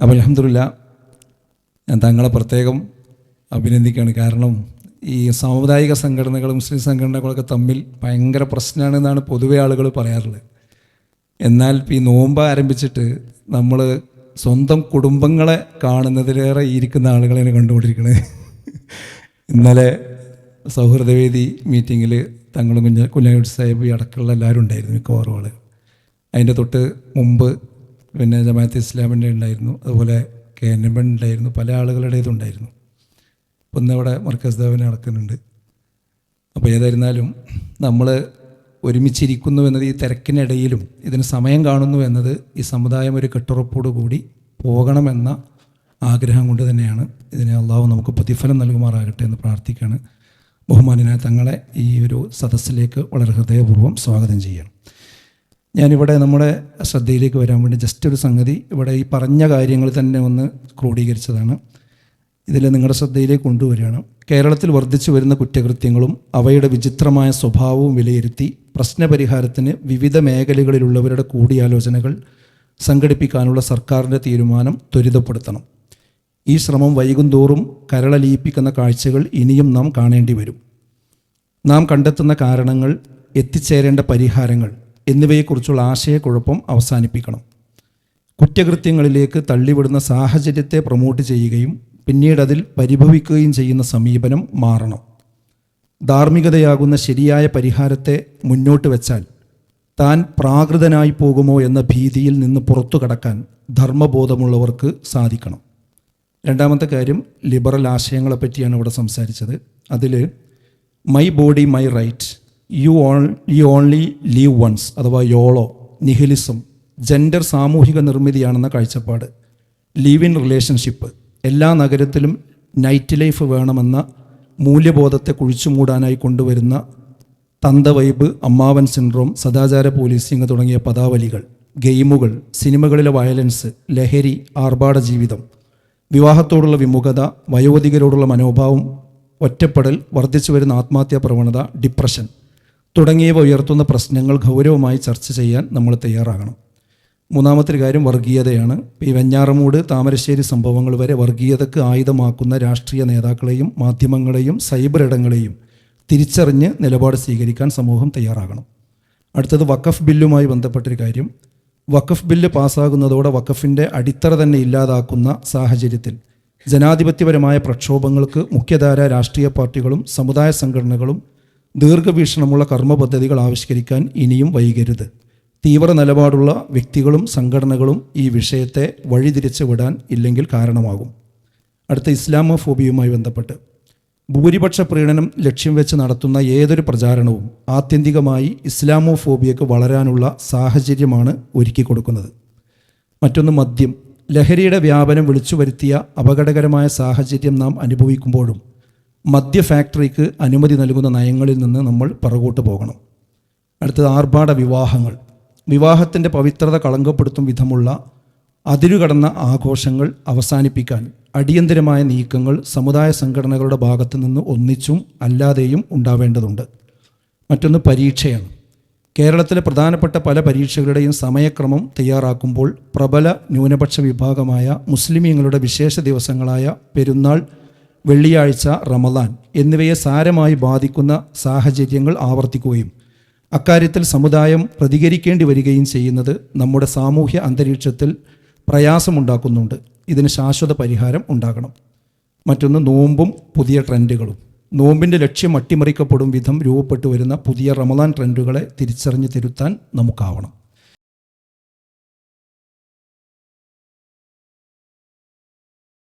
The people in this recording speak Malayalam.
അപ്പോൾ അലഹമില്ല ഞാൻ തങ്ങളെ പ്രത്യേകം അഭിനന്ദിക്കുകയാണ്. കാരണം ഈ സാമുദായിക സംഘടനകൾ മുസ്ലിം സംഘടനകളൊക്കെ തമ്മിൽ ഭയങ്കര പ്രശ്നമാണെന്നാണ് പൊതുവെ ആളുകൾ പറയാറുള്ളത്. എന്നാൽ ഈ നോമ്പ് ആരംഭിച്ചിട്ട് നമ്മൾ സ്വന്തം കുടുംബങ്ങളെ കാണുന്നതിലേറെ ഇരിക്കുന്ന ആളുകളെയാണ് കണ്ടുകൊണ്ടിരിക്കുന്നത്. ഇന്നലെ സൗഹൃദവേദി മീറ്റിങ്ങിൽ തങ്ങളും കുഞ്ഞ കുഞ്ഞായൂർ സാഹിബ് അടക്കമുള്ള എല്ലാവരും ഉണ്ടായിരുന്നു മിക്കവാറും ആളുകൾ. അതിന്റെ തൊട്ട് മുമ്പ് പിന്നെ ജമാഅത്ത് ഇസ്ലാമിന്റെ ഉണ്ടായിരുന്നു. അതുപോലെ കെ എൻ എം ഉണ്ടായിരുന്നു. പല ആളുകളുടേതും ഉണ്ടായിരുന്നു ഇപ്പം ഇന്ന് അവിടെ മർക്കസ് ദേവന് നടക്കുന്നുണ്ട്. അപ്പോൾ ഏതായിരുന്നാലും നമ്മൾ ഒരുമിച്ചിരിക്കുന്നു എന്നത് ഈ തിരക്കിനിടയിലും ഇതിന് സമയം കാണുന്നു എന്നത് ഈ സമുദായം ഒരു കെട്ടുറപ്പോടു കൂടി പോകണമെന്ന ആഗ്രഹം കൊണ്ട് തന്നെയാണ് ഇതിനെ അള്ളാഹു നമുക്ക് പ്രതിഫലം നൽകുമാറാകട്ടെ എന്ന് പ്രാർത്ഥിക്കുകയാണ്. ബഹുമാനിനെ തങ്ങളെ ഈ ഒരു സദസ്സിലേക്ക് വളരെ ഹൃദയപൂർവം സ്വാഗതം ചെയ്യണം ഞാനിവിടെ നമ്മുടെ ശ്രദ്ധയിലേക്ക് വരാൻ വേണ്ടി ജസ്റ്റ് ഒരു സംഗതി ഇവിടെ ഈ പറഞ്ഞ കാര്യങ്ങൾ തന്നെ ഒന്ന് ക്രോഡീകരിച്ചതാണ്. ഇതിൽ നിങ്ങളുടെ ശ്രദ്ധയിലേക്ക് കൊണ്ടുവരികയാണ്. കേരളത്തിൽ വർദ്ധിച്ചു വരുന്ന കുറ്റകൃത്യങ്ങളും അവയുടെ വിചിത്രമായ സ്വഭാവവും വിലയിരുത്തി പ്രശ്നപരിഹാരത്തിന് വിവിധ മേഖലകളിലുള്ളവരുടെ കൂടിയാലോചനകൾ സംഘടിപ്പിക്കാനുള്ള സർക്കാരിന്റെ തീരുമാനം ത്വരിതപ്പെടുത്തണം. ഈ ശ്രമം വൈകുന്തോറും കരളലിയിപ്പിക്കുന്ന കാഴ്ചകൾ ഇനിയും നാം കാണേണ്ടി വരും. നാം കണ്ടെത്തുന്ന കാരണങ്ങൾ എത്തിച്ചേരേണ്ട പരിഹാരങ്ങൾ എന്നിവയെക്കുറിച്ചുള്ള ആശയക്കുഴപ്പം അവസാനിപ്പിക്കണം. കുറ്റകൃത്യങ്ങളിലേക്ക് തള്ളിവിടുന്ന സാഹചര്യത്തെ പ്രൊമോട്ട് ചെയ്യുകയും പിന്നീട് അതിൽ പരിഭവിക്കുകയും ചെയ്യുന്ന സമീപനം മാറണം. ധാർമ്മികതയാകുന്ന ശരിയായ പരിഹാരത്തെ മുന്നോട്ട് വെച്ചാൽ താൻ പ്രാകൃതനായി പോകുമോ എന്ന ഭീതിയിൽ നിന്ന് പുറത്തു കടക്കാൻ ധർമ്മബോധമുള്ളവർക്ക് സാധിക്കണം. രണ്ടാമത്തെ കാര്യം ലിബറൽ ആശയങ്ങളെപ്പറ്റിയാണ് ഇവിടെ സംസാരിച്ചത്. അതിൽ my body my right you own you only live once അഥവാ യോളോ നിഹിലിസം ജെൻഡർ സാമൂഹിക നിർമ്മിതിയാണെന്ന കാഴ്ചപ്പാട്. ലീവ് ഇൻ റിലേഷൻഷിപ്പ് എല്ലാ നഗരത്തിലും നൈറ്റ് ലൈഫ് വേണമെന്ന മൂല്യബോധത്തെ കുഴിച്ചു മൂടാനായി കൊണ്ടുവരുന്ന തന്തവൈബ് അമ്മാവൻ സിൻഡ്രോം സദാചാര പോലീസിംഗ് തുടങ്ങിയ പദാവലികൾ ഗെയിമുകൾ സിനിമകളിലെ വയലൻസ് ലഹരി ആർഭാട ജീവിതം വിവാഹത്തോടുള്ള വിമുഖത വയോധികരോടുള്ള മനോഭാവം ഒറ്റപ്പെടൽ വർദ്ധിച്ചു വരുന്ന ആത്മഹത്യാ പ്രവണത ഡിപ്രഷൻ തുടങ്ങിയവ ഉയർത്തുന്ന പ്രശ്നങ്ങൾ ഗൗരവമായി ചർച്ച ചെയ്യാൻ നമ്മൾ തയ്യാറാകണം. മൂന്നാമത്തെ കാര്യം വർഗീയതയാണ്. ഈ വെഞ്ഞാറമൂട് താമരശ്ശേരി സംഭവങ്ങൾ വരെ വർഗീയതക്ക് ആയുധമാക്കുന്ന രാഷ്ട്രീയ നേതാക്കളെയും മാധ്യമങ്ങളെയും സൈബർ ഇടങ്ങളെയും തിരിച്ചറിഞ്ഞ് നിലപാട് സ്വീകരിക്കാൻ സമൂഹം തയ്യാറാകണം. അടുത്തത് വഖഫ് ബില്ലുമായി ബന്ധപ്പെട്ടൊരു കാര്യം. വഖഫ് ബില്ല് പാസ്സാകുന്നതോടെ വഖഫിന്റെ അടിത്തറ തന്നെ ഇല്ലാതാക്കുന്ന സാഹചര്യത്തിൽ ജനാധിപത്യപരമായ പ്രക്ഷോഭങ്ങൾക്ക് മുഖ്യധാര രാഷ്ട്രീയ പാർട്ടികളും സമുദായ സംഘടനകളും ദീർഘവീക്ഷണമുള്ള കർമ്മ പദ്ധതികൾ ആവിഷ്കരിക്കാൻ ഇനിയും വൈകരുത്. തീവ്ര നിലപാടുള്ള വ്യക്തികളും സംഘടനകളും ഈ വിഷയത്തെ വഴിതിരിച്ചു വിടാൻ ഇല്ലെങ്കിൽ കാരണമാകും. അടുത്ത ഇസ്ലാമോഫോബിയുമായി ബന്ധപ്പെട്ട്. ഭൂരിപക്ഷ പ്രീണനം ലക്ഷ്യം വെച്ച് നടത്തുന്ന ഏതൊരു പ്രചാരണവും ആത്യന്തികമായി ഇസ്ലാമോഫോബിയക്ക് വളരാനുള്ള സാഹചര്യമാണ് ഒരുക്കി കൊടുക്കുന്നത്. മറ്റൊന്ന് മദ്യം. ലഹരിയുടെ വ്യാപനം വിളിച്ചു വരുത്തിയ അപകടകരമായ സാഹചര്യം നാം അനുഭവിക്കുമ്പോഴും മദ്യ ഫാക്ടറിക്ക് അനുമതി നൽകുന്ന നയങ്ങളിൽ നിന്ന് നമ്മൾ പിറകോട്ട് പോകണം. അടുത്തത് ആർഭാട വിവാഹങ്ങൾ. വിവാഹത്തിന്റെ പവിത്രത കളങ്കപ്പെടുത്തും വിധമുള്ള അതിരുകടന്ന ആഘോഷങ്ങൾ അവസാനിപ്പിക്കാൻ അടിയന്തരമായ നീക്കങ്ങൾ സമുദായ സംഘടനകളുടെ ഭാഗത്തു നിന്ന് ഒന്നിച്ചും അല്ലാതെയും ഉണ്ടാവേണ്ടതുണ്ട്. മറ്റൊന്ന് പരീക്ഷയാണ്. കേരളത്തിലെ പ്രധാനപ്പെട്ട പല പരീക്ഷകളുടെയും സമയക്രമം തയ്യാറാക്കുമ്പോൾ പ്രബല ന്യൂനപക്ഷ വിഭാഗമായ മുസ്ലിമീങ്ങളുടെ വിശേഷ ദിവസങ്ങളായ പെരുന്നാൾ വെള്ളിയാഴ്ച റമദാൻ എന്നിവയെ സാരമായി ബാധിക്കുന്ന സാഹചര്യങ്ങൾ ആവർത്തിക്കുകയും അക്കാര്യത്തിൽ സമുദായം പ്രതികരിക്കേണ്ടി വരികയും ചെയ്യുന്നത് നമ്മുടെ സാമൂഹ്യ അന്തരീക്ഷത്തിൽ പ്രയാസമുണ്ടാക്കുന്നുണ്ട്. ഇതിന് ശാശ്വത പരിഹാരം ഉണ്ടാകണം. മറ്റൊന്ന് നോമ്പും പുതിയ ട്രെൻഡുകളും. നോമ്പിന്റെ ലക്ഷ്യം അട്ടിമറിക്കപ്പെടും വിധം രൂപപ്പെട്ടു വരുന്ന പുതിയ റമദാൻ ട്രെൻഡുകളെ തിരിച്ചറിഞ്ഞ് തിരുത്താൻ നമുക്കാവണം.